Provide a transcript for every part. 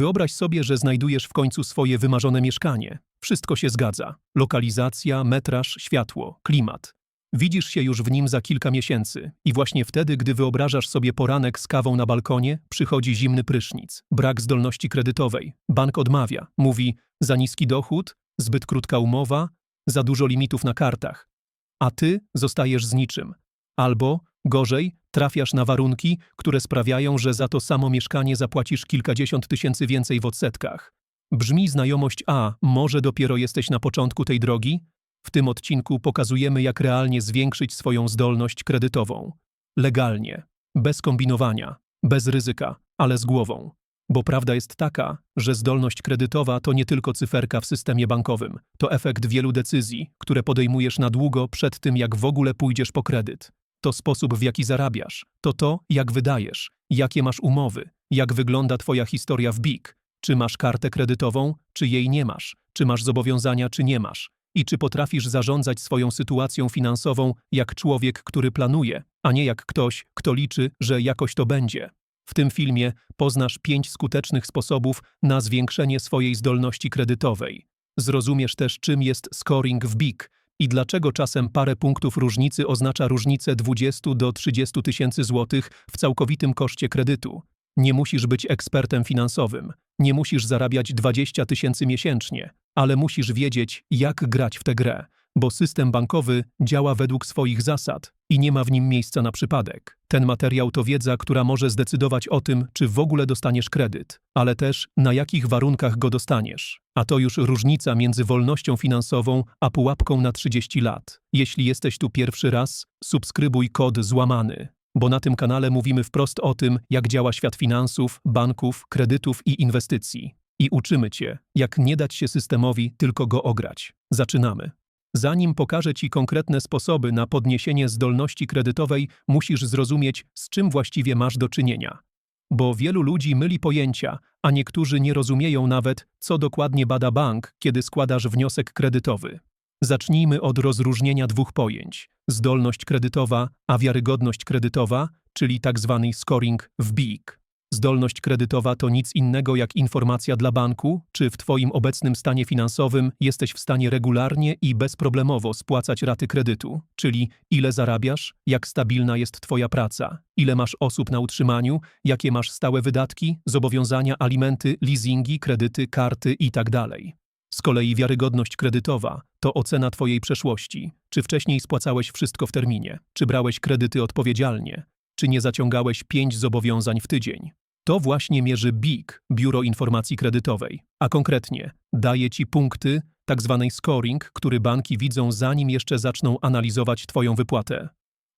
Wyobraź sobie, że znajdujesz w końcu swoje wymarzone mieszkanie. Wszystko się zgadza. Lokalizacja, metraż, światło, klimat. Widzisz się już w nim za kilka miesięcy i właśnie wtedy, gdy wyobrażasz sobie poranek z kawą na balkonie, przychodzi zimny prysznic, brak zdolności kredytowej. Bank odmawia, mówi za niski dochód, zbyt krótka umowa, za dużo limitów na kartach. A ty zostajesz z niczym. Albo, gorzej, trafiasz na warunki, które sprawiają, że za to samo mieszkanie zapłacisz kilkadziesiąt tysięcy więcej w odsetkach. Brzmi znajomość A, może dopiero jesteś na początku tej drogi? W tym odcinku pokazujemy, jak realnie zwiększyć swoją zdolność kredytową. Legalnie, bez kombinowania, bez ryzyka, ale z głową. Bo prawda jest taka, że zdolność kredytowa to nie tylko cyferka w systemie bankowym, to efekt wielu decyzji, które podejmujesz na długo przed tym, jak w ogóle pójdziesz po kredyt. To sposób, w jaki zarabiasz, to to, jak wydajesz, jakie masz umowy, jak wygląda Twoja historia w BIG, czy masz kartę kredytową, czy jej nie masz, czy masz zobowiązania, czy nie masz, i czy potrafisz zarządzać swoją sytuacją finansową jak człowiek, który planuje, a nie jak ktoś, kto liczy, że jakoś to będzie. W tym filmie poznasz pięć skutecznych sposobów na zwiększenie swojej zdolności kredytowej. Zrozumiesz też, czym jest scoring w BIG i dlaczego czasem parę punktów różnicy oznacza różnicę 20 do 30 tysięcy złotych w całkowitym koszcie kredytu. Nie musisz być ekspertem finansowym, nie musisz zarabiać 20 tysięcy miesięcznie, ale musisz wiedzieć, jak grać w tę grę, bo system bankowy działa według swoich zasad i nie ma w nim miejsca na przypadek. Ten materiał to wiedza, która może zdecydować o tym, czy w ogóle dostaniesz kredyt, ale też na jakich warunkach go dostaniesz. A to już różnica między wolnością finansową a pułapką na 30 lat. Jeśli jesteś tu pierwszy raz, subskrybuj kod złamany bo na tym kanale mówimy wprost o tym, jak działa świat finansów, banków, kredytów i inwestycji. I uczymy Cię, jak nie dać się systemowi, tylko go ograć. Zaczynamy. Zanim pokażę Ci konkretne sposoby na podniesienie zdolności kredytowej, musisz zrozumieć, z czym właściwie masz do czynienia. Bo wielu ludzi myli pojęcia, a niektórzy nie rozumieją nawet, co dokładnie bada bank, kiedy składasz wniosek kredytowy. Zacznijmy od rozróżnienia dwóch pojęć: zdolność kredytowa, a wiarygodność kredytowa, czyli tzw. Tak scoring w BIG. Zdolność kredytowa to nic innego jak informacja dla banku, czy w Twoim obecnym stanie finansowym jesteś w stanie regularnie i bezproblemowo spłacać raty kredytu, czyli ile zarabiasz, jak stabilna jest Twoja praca, ile masz osób na utrzymaniu, jakie masz stałe wydatki, zobowiązania, alimenty, leasingi, kredyty, karty itd. Z kolei wiarygodność kredytowa to ocena Twojej przeszłości. Czy wcześniej spłacałeś wszystko w terminie? Czy brałeś kredyty odpowiedzialnie? Czy nie zaciągałeś pięć zobowiązań w tydzień? To właśnie mierzy BIG, Biuro Informacji Kredytowej, a konkretnie daje Ci punkty, tak zwany scoring, który banki widzą zanim jeszcze zaczną analizować Twoją wypłatę.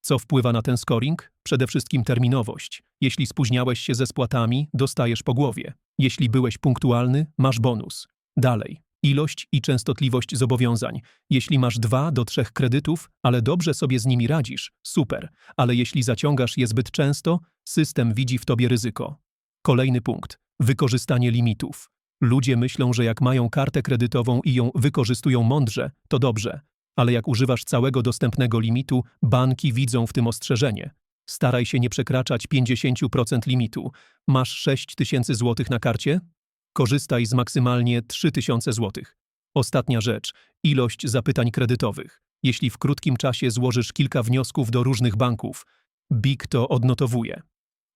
Co wpływa na ten scoring? Przede wszystkim terminowość. Jeśli spóźniałeś się ze spłatami, dostajesz po głowie. Jeśli byłeś punktualny, masz bonus. Dalej ilość i częstotliwość zobowiązań. Jeśli masz dwa do trzech kredytów, ale dobrze sobie z nimi radzisz, super, ale jeśli zaciągasz je zbyt często, system widzi w tobie ryzyko. Kolejny punkt. Wykorzystanie limitów. Ludzie myślą, że jak mają kartę kredytową i ją wykorzystują mądrze, to dobrze, ale jak używasz całego dostępnego limitu, banki widzą w tym ostrzeżenie. Staraj się nie przekraczać 50% limitu. Masz 6 tysięcy złotych na karcie? Korzystaj z maksymalnie 3000 zł. Ostatnia rzecz ilość zapytań kredytowych. Jeśli w krótkim czasie złożysz kilka wniosków do różnych banków, BIG to odnotowuje.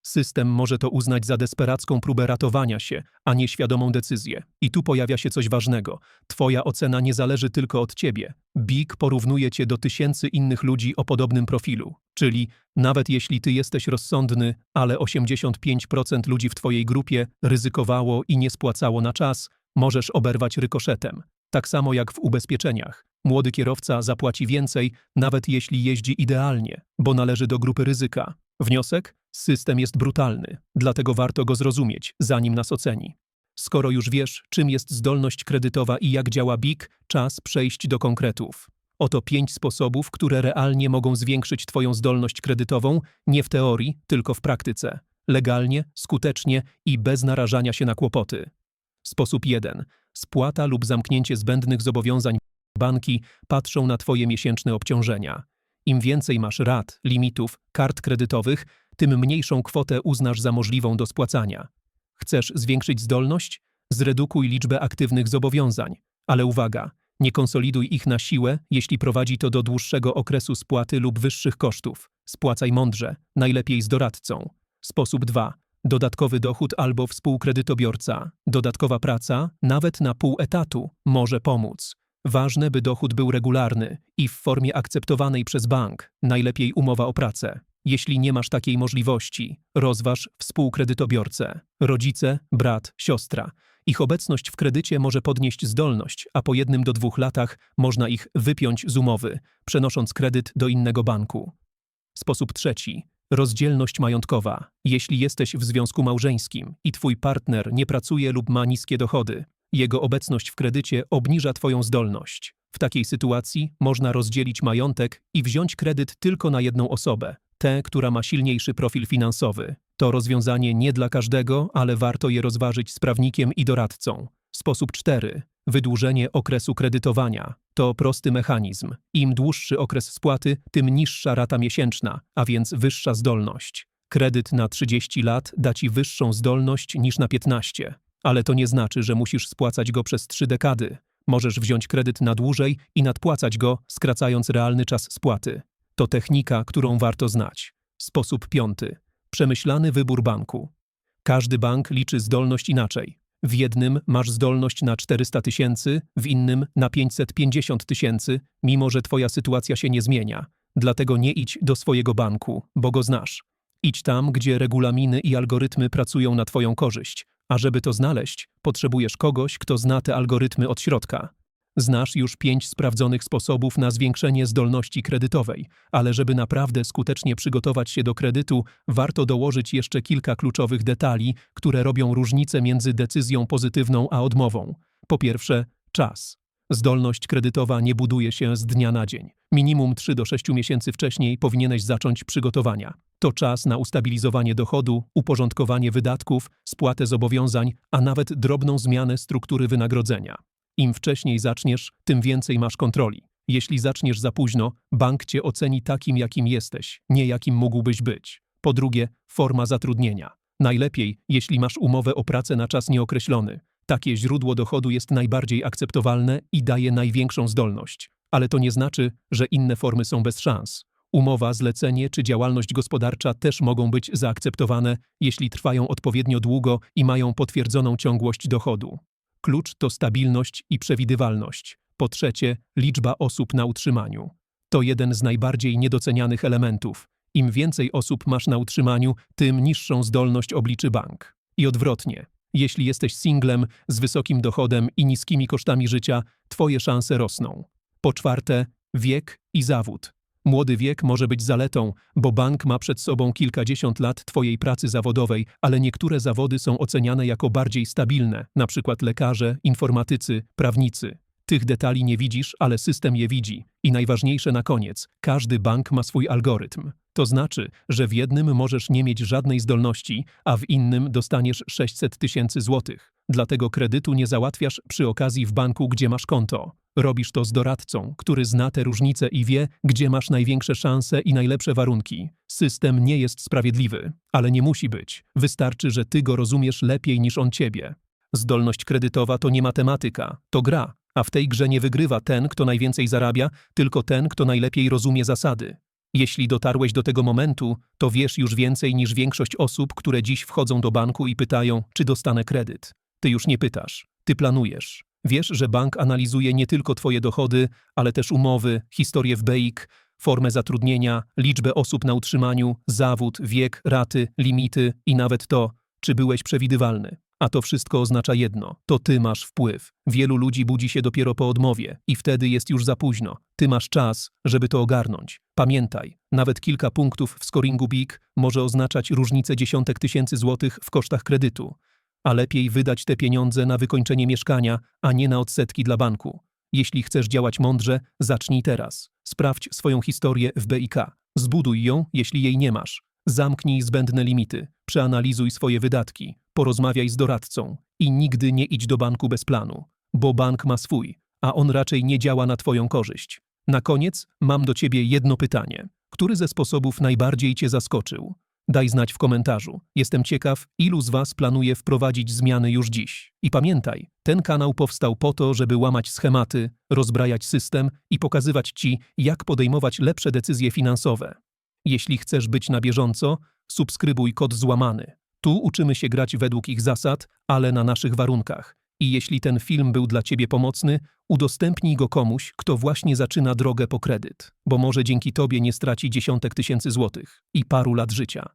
System może to uznać za desperacką próbę ratowania się, a nie świadomą decyzję. I tu pojawia się coś ważnego. Twoja ocena nie zależy tylko od ciebie. BIG porównuje cię do tysięcy innych ludzi o podobnym profilu. Czyli nawet jeśli ty jesteś rozsądny, ale 85% ludzi w twojej grupie ryzykowało i nie spłacało na czas, możesz oberwać rykoszetem. Tak samo jak w ubezpieczeniach. Młody kierowca zapłaci więcej, nawet jeśli jeździ idealnie, bo należy do grupy ryzyka. Wniosek? System jest brutalny, dlatego warto go zrozumieć, zanim nas oceni. Skoro już wiesz, czym jest zdolność kredytowa i jak działa BIG, czas przejść do konkretów. Oto pięć sposobów, które realnie mogą zwiększyć Twoją zdolność kredytową, nie w teorii, tylko w praktyce. Legalnie, skutecznie i bez narażania się na kłopoty. Sposób 1. Spłata lub zamknięcie zbędnych zobowiązań. Banki patrzą na Twoje miesięczne obciążenia. Im więcej masz rat, limitów, kart kredytowych, tym mniejszą kwotę uznasz za możliwą do spłacania. Chcesz zwiększyć zdolność? Zredukuj liczbę aktywnych zobowiązań. Ale uwaga, nie konsoliduj ich na siłę, jeśli prowadzi to do dłuższego okresu spłaty lub wyższych kosztów. Spłacaj mądrze, najlepiej z doradcą. Sposób 2. Dodatkowy dochód albo współkredytobiorca. Dodatkowa praca, nawet na pół etatu, może pomóc. Ważne, by dochód był regularny i w formie akceptowanej przez bank, najlepiej umowa o pracę. Jeśli nie masz takiej możliwości, rozważ współkredytobiorcę. Rodzice, brat, siostra. Ich obecność w kredycie może podnieść zdolność, a po jednym do dwóch latach można ich wypiąć z umowy, przenosząc kredyt do innego banku. Sposób trzeci. Rozdzielność majątkowa. Jeśli jesteś w związku małżeńskim i twój partner nie pracuje lub ma niskie dochody, jego obecność w kredycie obniża twoją zdolność. W takiej sytuacji można rozdzielić majątek i wziąć kredyt tylko na jedną osobę, tę, która ma silniejszy profil finansowy. To rozwiązanie nie dla każdego, ale warto je rozważyć z prawnikiem i doradcą. Sposób 4. Wydłużenie okresu kredytowania. To prosty mechanizm. Im dłuższy okres spłaty, tym niższa rata miesięczna, a więc wyższa zdolność. Kredyt na 30 lat da ci wyższą zdolność niż na 15. Ale to nie znaczy, że musisz spłacać go przez 3 dekady. Możesz wziąć kredyt na dłużej i nadpłacać go, skracając realny czas spłaty. To technika, którą warto znać. Sposób piąty. Przemyślany wybór banku. Każdy bank liczy zdolność inaczej. W jednym masz zdolność na 400 tysięcy, w innym na 550 tysięcy, mimo że twoja sytuacja się nie zmienia. Dlatego nie idź do swojego banku, bo go znasz. Idź tam, gdzie regulaminy i algorytmy pracują na twoją korzyść. A żeby to znaleźć, potrzebujesz kogoś, kto zna te algorytmy od środka. Znasz już pięć sprawdzonych sposobów na zwiększenie zdolności kredytowej, ale żeby naprawdę skutecznie przygotować się do kredytu, warto dołożyć jeszcze kilka kluczowych detali, które robią różnicę między decyzją pozytywną a odmową. Po pierwsze, czas. Zdolność kredytowa nie buduje się z dnia na dzień. Minimum 3 do 6 miesięcy wcześniej powinieneś zacząć przygotowania. To czas na ustabilizowanie dochodu, uporządkowanie wydatków, spłatę zobowiązań, a nawet drobną zmianę struktury wynagrodzenia. Im wcześniej zaczniesz, tym więcej masz kontroli. Jeśli zaczniesz za późno, bank cię oceni takim, jakim jesteś, nie jakim mógłbyś być. Po drugie, forma zatrudnienia. Najlepiej, jeśli masz umowę o pracę na czas nieokreślony. Takie źródło dochodu jest najbardziej akceptowalne i daje największą zdolność. Ale to nie znaczy, że inne formy są bez szans. Umowa, zlecenie czy działalność gospodarcza też mogą być zaakceptowane, jeśli trwają odpowiednio długo i mają potwierdzoną ciągłość dochodu. Klucz to stabilność i przewidywalność. Po trzecie, liczba osób na utrzymaniu. To jeden z najbardziej niedocenianych elementów. Im więcej osób masz na utrzymaniu, tym niższą zdolność obliczy bank. I odwrotnie. Jeśli jesteś singlem z wysokim dochodem i niskimi kosztami życia, twoje szanse rosną. Po czwarte, wiek i zawód. Młody wiek może być zaletą, bo bank ma przed sobą kilkadziesiąt lat Twojej pracy zawodowej, ale niektóre zawody są oceniane jako bardziej stabilne, np. lekarze, informatycy, prawnicy. Tych detali nie widzisz, ale system je widzi. I najważniejsze na koniec, każdy bank ma swój algorytm. To znaczy, że w jednym możesz nie mieć żadnej zdolności, a w innym dostaniesz 600 tysięcy złotych. Dlatego kredytu nie załatwiasz przy okazji w banku, gdzie masz konto. Robisz to z doradcą, który zna te różnice i wie, gdzie masz największe szanse i najlepsze warunki. System nie jest sprawiedliwy, ale nie musi być. Wystarczy, że ty go rozumiesz lepiej niż on ciebie. Zdolność kredytowa to nie matematyka, to gra, a w tej grze nie wygrywa ten, kto najwięcej zarabia, tylko ten, kto najlepiej rozumie zasady. Jeśli dotarłeś do tego momentu, to wiesz już więcej niż większość osób, które dziś wchodzą do banku i pytają, czy dostanę kredyt. Ty już nie pytasz, ty planujesz. Wiesz, że bank analizuje nie tylko Twoje dochody, ale też umowy, historię w BEIK, formę zatrudnienia, liczbę osób na utrzymaniu, zawód, wiek, raty, limity i nawet to, czy byłeś przewidywalny. A to wszystko oznacza jedno: to ty masz wpływ. Wielu ludzi budzi się dopiero po odmowie i wtedy jest już za późno. Ty masz czas, żeby to ogarnąć. Pamiętaj, nawet kilka punktów w scoringu BIG może oznaczać różnicę dziesiątek tysięcy złotych w kosztach kredytu a lepiej wydać te pieniądze na wykończenie mieszkania, a nie na odsetki dla banku. Jeśli chcesz działać mądrze, zacznij teraz. Sprawdź swoją historię w BIK. Zbuduj ją, jeśli jej nie masz. Zamknij zbędne limity, przeanalizuj swoje wydatki, porozmawiaj z doradcą i nigdy nie idź do banku bez planu, bo bank ma swój, a on raczej nie działa na Twoją korzyść. Na koniec mam do Ciebie jedno pytanie. Który ze sposobów najbardziej Cię zaskoczył? Daj znać w komentarzu. Jestem ciekaw, ilu z Was planuje wprowadzić zmiany już dziś. I pamiętaj, ten kanał powstał po to, żeby łamać schematy, rozbrajać system i pokazywać Ci, jak podejmować lepsze decyzje finansowe. Jeśli chcesz być na bieżąco, subskrybuj kod złamany. Tu uczymy się grać według ich zasad, ale na naszych warunkach. I jeśli ten film był dla Ciebie pomocny, udostępnij go komuś, kto właśnie zaczyna drogę po kredyt, bo może dzięki Tobie nie straci dziesiątek tysięcy złotych i paru lat życia.